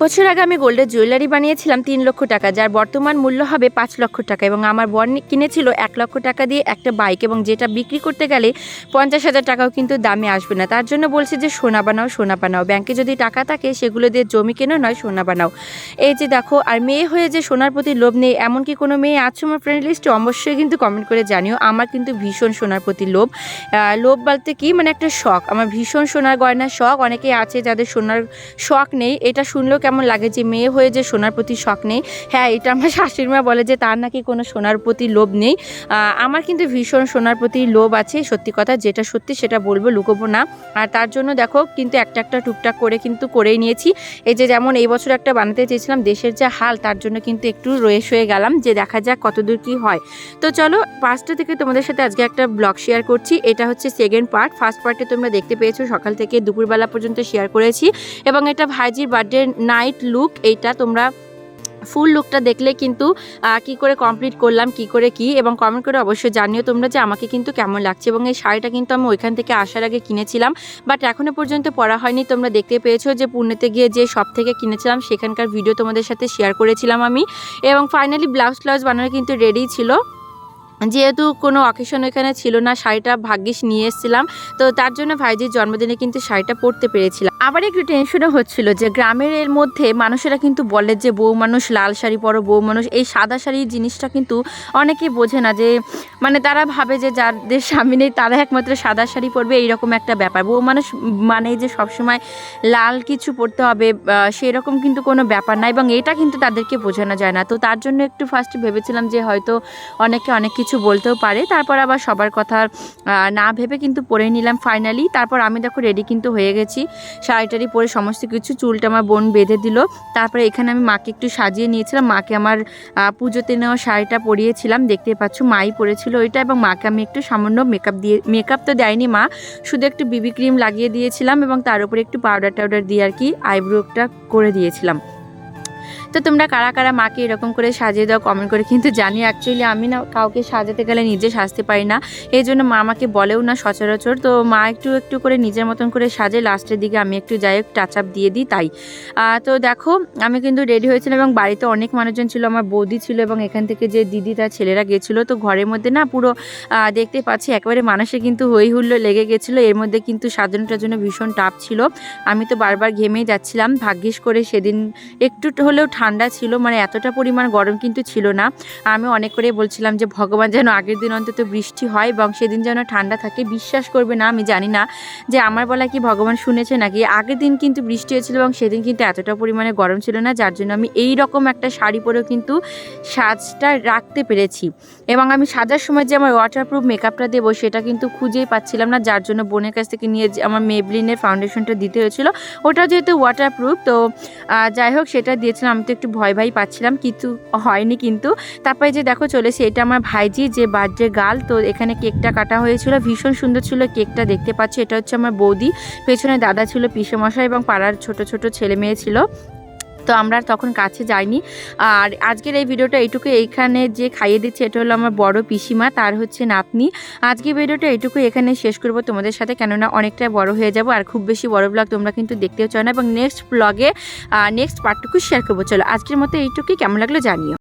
বছর আগে আমি গোল্ডের জুয়েলারি বানিয়েছিলাম তিন লক্ষ টাকা, যার বর্তমান মূল্য হবে পাঁচ লক্ষ টাকা এবং আমার বর কিনেছিল এক লক্ষ টাকা দিয়ে একটা বাইক এবং যেটা বিক্রি করতে গেলে পঞ্চাশ হাজার টাকাও কিন্তু দামে আসবে না। তার জন্য বলছে যে, সোনা বানাও সোনা বানাও। ব্যাংকে যদি টাকা থাকে, সেগুলো দিয়ে জমি কেনো নয়, সোনা বানাও। এই যে দেখো, আর মেয়ে হয়ে যে সোনার প্রতি লোভ নেই, এমন কি কোনো মেয়ে আছে আমার ফ্রেন্ড লিস্টে অবশ্যই কিন্তু কমেন্ট করে জানিও। আমার কিন্তু ভীষণ সোনার প্রতি লোভ। লোভ বলতে কি? মানে একটা শখ। আমার ভীষণ সোনার গয়নার শখ। অনেকেই আছে যাদের সোনার শখ নেই। এটা শুনলেও কেমন লাগে যে মেয়ে হয়ে যে সোনার প্রতি শখ নেই? হ্যাঁ এটা আমার শাশুড়ি মা বলে যে তার নাকি কোনো সোনার প্রতি লোভ নেই। আমার কিন্তু ভীষণ সোনার প্রতি লোভ আছে, সত্যি কথা যেটা সত্যি সেটা বলব, লুকোবো না। আর তার জন্য দেখো কিন্তু একটা একটা টুকটাক করে কিন্তু করেই নিয়েছি। এই যে যেমন এই বছর একটা বানাতে চেয়েছিলাম, দেশের যা হাল তার জন্য কিন্তু একটু রয়েস হয়ে গেলাম যে দেখা যাক কতদূর কি হয়। তো চলো, পাঁচটা থেকে তোমাদের সাথে আজকে একটা ব্লগ শেয়ার করছি। এটা হচ্ছে সেকেন্ড পার্ট ফার্স্ট পার্টে তোমরা দেখতে পেয়েছ, সকাল থেকে দুপুরবেলা পর্যন্ত শেয়ার করেছি। এবং এটা ভাইজির বার্থডে নাইট লুক এইটা তোমরা ফুল লুকটা দেখলে কিন্তু কি করে কমপ্লিট করলাম, কি করে কি, এবং কমেন্ট করে অবশ্যই জানিও তোমরা যে আমাকে কিন্তু কেমন লাগছে, এবং এই শাড়িটা কিন্তু আমি ওইখান থেকে আসার আগে কিনেছিলাম বাট এখনও পর্যন্ত পরা হয়নি। তোমরা দেখতে পেয়েছ যে পুনেতে গিয়ে যে সব থেকে কিনেছিলাম, সেখানকার ভিডিও তোমাদের সাথে শেয়ার করেছিলাম আমি, এবং ফাইনালি ব্লাউজ ট্লাউজ বানানো কিন্তু রেডি ছিল। যেহেতু কোনো অকেশন এখানে ছিল না শাড়িটা ভাগ্যিস নিয়ে এসেছিলাম। তো তার জন্য ভাইজির জন্মদিনে কিন্তু শাড়িটা পরতে পেরেছিলাম। আবার একটু টেনশনও হচ্ছিল যে গ্রামের এর মধ্যে মানুষেরা কিন্তু বলে যে বউ মানুষ লাল শাড়ি পরো বউ মানুষ এই সাদা শাড়ি জিনিসটা কিন্তু অনেকে বোঝে না যে মানে তারা ভাবে যে যাদের স্বামী নেই তারা একমাত্র সাদা শাড়ি পরবে এইরকম একটা ব্যাপার। বউ মানুষ মানে যে সবসময় লাল কিছু পরতে হবে আহ, সেরকম কিন্তু কোনো ব্যাপার না এবং এটা কিন্তু তাদেরকে বোঝানো যায় না। তো তার জন্য একটু ফার্স্ট ভেবেছিলাম যে হয়তো অনেকে অনেক কিছু বলতেও পারে। তারপর আবার সবার কথা না ভেবে কিন্তু পরে নিলাম ফাইনালি তারপর আমি দেখো রেডি কিন্তু হয়ে গেছি। শাড়িটারি পরে সমস্ত কিছু, চুলটা আমার বোন বেঁধে দিল। তারপরে এখানে আমি মাকে একটু সাজিয়ে নিয়েছিলাম। মাকে আমার পুজোতে নেওয়া শাড়িটা পরিয়েছিলাম। দেখতে পাচ্ছ মাই পরেছিল ওইটা এবং মাকে আমি একটু সামান্য মেকআপ দিয়ে মেকআপ তো দেয়নি মা। শুধু একটু বিবি ক্রিম লাগিয়ে দিয়েছিলাম এবং তার উপরে একটু পাউডার টাউডার দিয়ে আর কি আইব্রোটা করে দিয়েছিলাম। তো তোমরা কারা কারা মাকে এরকম করে সাজিয়ে দাও কমেন্ট করে। কিন্তু জানি অ্যাকচুয়ালি আমি না কাউকে সাজাতে গেলে নিজে সাজতে পারি না। এই জন্য মা আমাকে বলেও না সচরাচর। তো মা একটু একটু করে নিজের মতন করে সাজে। লাস্টের দিকে আমি একটু যাই টাচ আপ দিয়ে দিই তাই। তো দেখো, আমি কিন্তু রেডি হয়েছিলাম এবং বাড়িতে অনেক মানুষজন ছিল, আমার বৌদি ছিল এবং এখান থেকে যে দিদি, তার ছেলেরা গেছিল। তো ঘরের মধ্যে না পুরো দেখতে পাচ্ছি একেবারে মানুষে কিন্তু হই হুল্লো লেগে গেছিল। এর মধ্যে কিন্তু সাজানোটার জন্য ভীষণ টাপ ছিল। আমি তো বারবার ঘেমেই যাচ্ছিলাম। ভাগ্যিস করে সেদিন একটু হলেও ছিল মানে এতটা পরিমাণ গরম কিন্তু ছিল না। আমি অনেক করে বলছিলাম যে, ভগবান যেন আগের দিন অন্তত বৃষ্টি হয় এবং সেদিন যেন ঠান্ডা থাকে। বিশ্বাস করবে না, আমি জানি না যে, আমার বলা কি ভগবান শুনেছে নাকি? আগের দিন কিন্তু বৃষ্টি হয়েছিল এবং সেদিন কিন্তু এতটা পরিমাণে গরম ছিল না, যার জন্য আমি এই রকম একটা শাড়ি পরেও কিন্তু সাজটা রাখতে পেরেছি। এবং আমি সাজার সময় যে, আমার ওয়াটারপ্রুফ মেকআপটা দেবো, সেটা কিন্তু খুঁজেই পাচ্ছিলাম না, যার জন্য বোনের কাছ থেকে নিয়ে আমার মেবলিনের ফাউন্ডেশনটা দিতে হয়েছিল। ওটা যেহেতু ওয়াটারপ্রুফ তো যাই হোক, সেটা দিয়েছিলাম। তো একটু ভয় ভয় পাচ্ছিলাম, কিন্তু হয়নি কিন্তু। তারপরে যে দেখো চলেছে এটা আমার ভাইজি, যে বার্থডে গাল তো এখানে কেকটা কাটা হয়েছিল। ভীষণ সুন্দর ছিল কেকটা, দেখতে পাচ্ছি, এটা হচ্ছে আমার বৌদি। পেছনে দাদা ছিল পিসেমশাই এবং পাড়ার ছোট ছোট ছেলে মেয়ে ছিল। তো আমরা তখন কাছে যাইনি। আর আজকের এই ভিডিওটা এইটুকু এইখানে যে খাইয়ে দিচ্ছে, এটা হলো আমার বড় পিসিমা, তার হচ্ছে নাতনি। আজকে ভিডিওটা এইটুকু এখানে শেষ করব তোমাদের সাথে, কেননা অনেকটা বড় হয়ে যাব, আর খুব বেশি বড় ব্লগ তোমরা কিন্তু দেখতেও চাও না। এবং নেক্সট ব্লগে নেক্সট পার্টটুকু শেয়ার করব। চলো, আজকের মতো এইটুকুই, কেমন লাগল জানিও।